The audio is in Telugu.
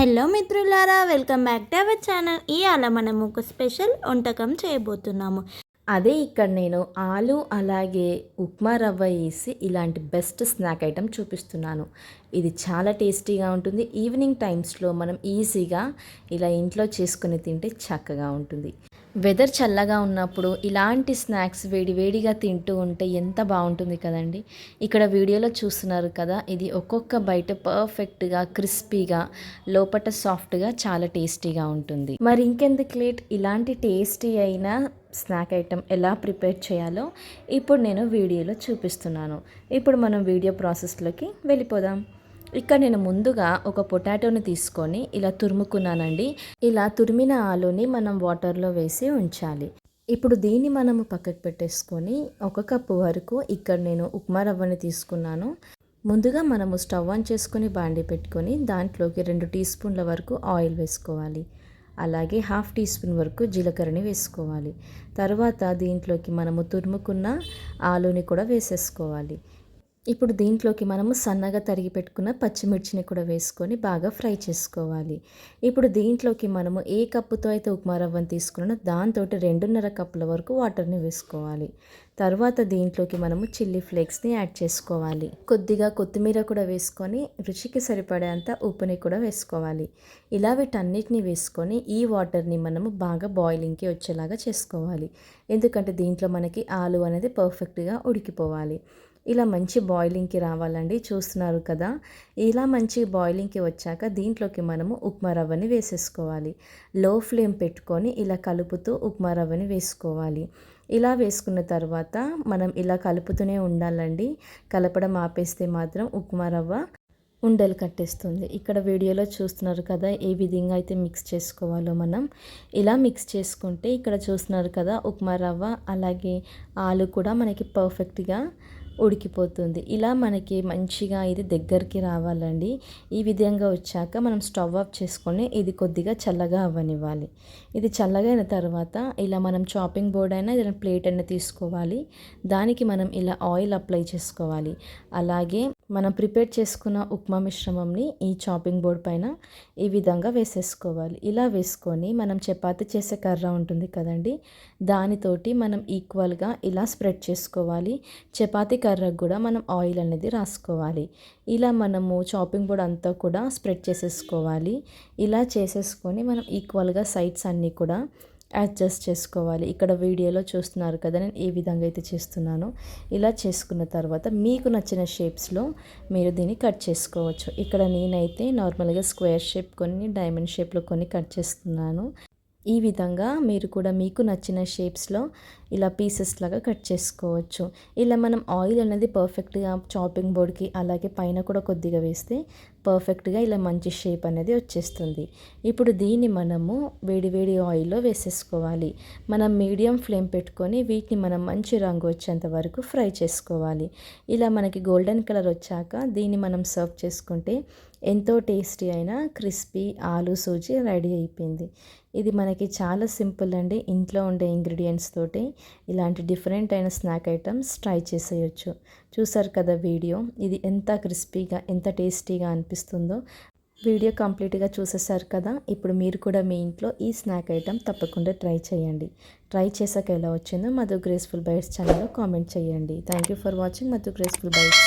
హలో మిత్రులారా welcome back to our channel. ఇవాళ మనము ఒక స్పెషల్ వంటకం చేయబోతున్నాము. అదే ఇక్కడ నేను ఆలు అలాగే ఉప్మా రవ్వ వేసి ఇలాంటి బెస్ట్ స్నాక్ ఐటెం చూపిస్తున్నాను. ఇది చాలా టేస్టీగా ఉంటుంది. ఈవినింగ్ టైమ్స్లో మనం ఈజీగా ఇలా ఇంట్లో చేసుకుని తింటే చక్కగా ఉంటుంది. వెదర్ చల్లగా ఉన్నప్పుడు ఇలాంటి స్నాక్స్ వేడివేడిగా తింటూ ఉంటే ఎంత బాగుంటుంది కదండి. ఇక్కడ వీడియోలో చూస్తున్నారు కదా ఇది ఒక్కొక్క బయట పర్ఫెక్ట్గా క్రిస్పీగా లోపట సాఫ్ట్గా చాలా టేస్టీగా ఉంటుంది. మరి ఇంకెందుకు లేట్? ఇలాంటి టేస్టీ అయిన స్నాక్ ఐటెం ఎలా ప్రిపేర్ చేయాలో ఇప్పుడు నేను వీడియోలో చూపిస్తున్నాను. ఇప్పుడు మనం వీడియో ప్రాసెస్లోకి వెళ్ళిపోదాం. ఇక్కడ నేను ముందుగా ఒక పొటాటోని తీసుకొని ఇలా తురుముకున్నానండి. ఇలా తురిమిన ఆలుని మనం వాటర్లో వేసి ఉంచాలి. ఇప్పుడు దీన్ని మనము పక్కకు పెట్టేసుకొని ఒక కప్పు వరకు ఇక్కడ నేను ఉప్మా రవ్వని తీసుకున్నాను. ముందుగా మనము స్టవ్ ఆన్ చేసుకొని బాండి పెట్టుకొని దాంట్లోకి రెండు టీ స్పూన్ల వరకు ఆయిల్ వేసుకోవాలి. అలాగే హాఫ్ టీ స్పూన్ వరకు జీలకర్రని వేసుకోవాలి. తర్వాత దీంట్లోకి మనము తురుముకున్న ఆలుని కూడా వేసేసుకోవాలి. ఇప్పుడు దీంట్లోకి మనము సన్నగా తరిగి పెట్టుకున్న పచ్చిమిర్చిని కూడా వేసుకొని బాగా ఫ్రై చేసుకోవాలి. ఇప్పుడు దీంట్లోకి మనము ఏ కప్పుతో అయితే ఉప్మా రవ్వను తీసుకున్నానో దాంతో రెండున్నర కప్పుల వరకు వాటర్ని వేసుకోవాలి. తర్వాత దీంట్లోకి మనము చిల్లీ ఫ్లేక్స్ని యాడ్ చేసుకోవాలి. కొద్దిగా కొత్తిమీర కూడా వేసుకొని రుచికి సరిపడేంత ఉప్పుని కూడా వేసుకోవాలి. ఇలా వీటన్నిటిని వేసుకొని ఈ వాటర్ని మనము బాగా బాయిలింగ్కి వచ్చేలాగా చేసుకోవాలి. ఎందుకంటే దీంట్లో మనకి ఆలు అనేది పర్ఫెక్ట్గా ఉడికిపోవాలి. ఇలా మంచి బాయిలింగ్కి రావాలండి. చూస్తున్నారు కదా? ఇలా మంచి బాయిలింగ్కి వచ్చాక దీంట్లోకి మనము ఉప్మా రవ్వని వేసేసుకోవాలి. లో ఫ్లేమ్ పెట్టుకొని ఇలా కలుపుతూ ఉప్మా రవ్వని వేసుకోవాలి. ఇలా వేసుకున్న తర్వాత మనం ఇలా కలుపుతూనే ఉండాలండి. కలపడం ఆపేస్తే మాత్రం ఉప్మా రవ్వ ఉండలు కట్టేస్తుంది. ఇక్కడ వీడియోలో చూస్తున్నారు కదా ఏ విధంగా అయితే మిక్స్ చేసుకోవాలో మనం. ఇలా మిక్స్ చేసుకుంటే ఇక్కడ చూస్తున్నారు కదా ఉప్మా రవ్వ అలాగే ఆలు కూడా మనకి పర్ఫెక్ట్గా ఉడికిపోతుంది. ఇలా మనకి మంచిగా ఇది దగ్గరికి రావాలండి. ఈ విధంగా వచ్చాక మనం స్టవ్ ఆఫ్ చేసుకొని ఇది కొద్దిగా చల్లగా అవ్వనివ్వాలి. ఇది చల్లగా అయిన తర్వాత ఇలా మనం చాపింగ్ బోర్డ్ అయినా ఏదైనా ప్లేట్ అయినా తీసుకోవాలి. దానికి మనం ఇలా ఆయిల్ అప్లై చేసుకోవాలి. అలాగే మనం ప్రిపేర్ చేసుకున్న ఉప్మా మిశ్రమంని ఈ చాపింగ్ బోర్డ్ పైన ఈ విధంగా వేసేసుకోవాలి. ఇలా వేసుకొని మనం చపాతి చేసే కర్ర ఉంటుంది కదండి దానితోటి మనం ఈక్వల్గా ఇలా స్ప్రెడ్ చేసుకోవాలి. చపాతి కర్రకు కూడా మనం ఆయిల్ అనేది రాసుకోవాలి. ఇలా మనము చాపింగ్ బోర్డ్ అంతా కూడా స్ప్రెడ్ చేసేసుకోవాలి. ఇలా చేసేసుకొని మనం ఈక్వల్గా సైడ్స్ అన్నీ కూడా అడ్జస్ట్ చేసుకోవాలి. ఇక్కడ వీడియోలో చూస్తున్నారు కదా నేను ఏ విధంగా అయితే చేస్తున్నానో. ఇలా చేసుకున్న తర్వాత మీకు నచ్చిన షేప్స్లో మీరు దీన్ని కట్ చేసుకోవచ్చు. ఇక్కడ నేనైతే నార్మల్గా స్క్వేర్ షేప్ కొన్ని డైమండ్ షేప్లో కొన్ని కట్ చేస్తున్నాను. ఈ విధంగా మీరు కూడా మీకు నచ్చిన షేప్స్లో ఇలా పీసెస్ లాగా కట్ చేసుకోవచ్చు. ఇలా మనం ఆయిల్ అనేది పర్ఫెక్ట్గా చాపింగ్ బోర్డ్కి అలాగే పైన కూడా కొద్దిగా వేస్తే పర్ఫెక్ట్గా ఇలా మంచి షేప్ అనేది వచ్చేస్తుంది. ఇప్పుడు దీన్ని మనము వేడి వేడి ఆయిల్లో వేసేసుకోవాలి. మనం మీడియం ఫ్లేమ్ పెట్టుకొని వీటిని మనం మంచి రంగు వచ్చేంత వరకు ఫ్రై చేసుకోవాలి. ఇలా మనకి గోల్డెన్ కలర్ వచ్చాక దీన్ని మనం సర్వ్ చేసుకుంటే ఎంతో టేస్టీ అయిన క్రిస్పీ ఆలు సూజీ రెడీ అయిపోయింది. ఇది మనకి చాలా సింపుల్ అండి. ఇంట్లో ఉండే ఇంగ్రీడియంట్స్ తోటి ఇలాంటి డిఫరెంట్ అయిన స్నాక్ ఐటమ్స్ ట్రై చేసేయచ్చు. చూసారు కదా వీడియో? ఇది ఎంత క్రిస్పీగా ఎంత టేస్టీగా అనిపిస్తుందో. వీడియో కంప్లీట్గా చూసేసారు కదా? ఇప్పుడు మీరు కూడా మీ ఇంట్లో ఈ స్నాక్ ఐటెం తప్పకుండా ట్రై చేయండి. ట్రై చేసాక ఎలా వచ్చిందో మధు గ్రేస్ఫుల్ బైట్స్ ఛానల్లో కామెంట్ చేయండి. Thank you for watching Madhu graceful bites.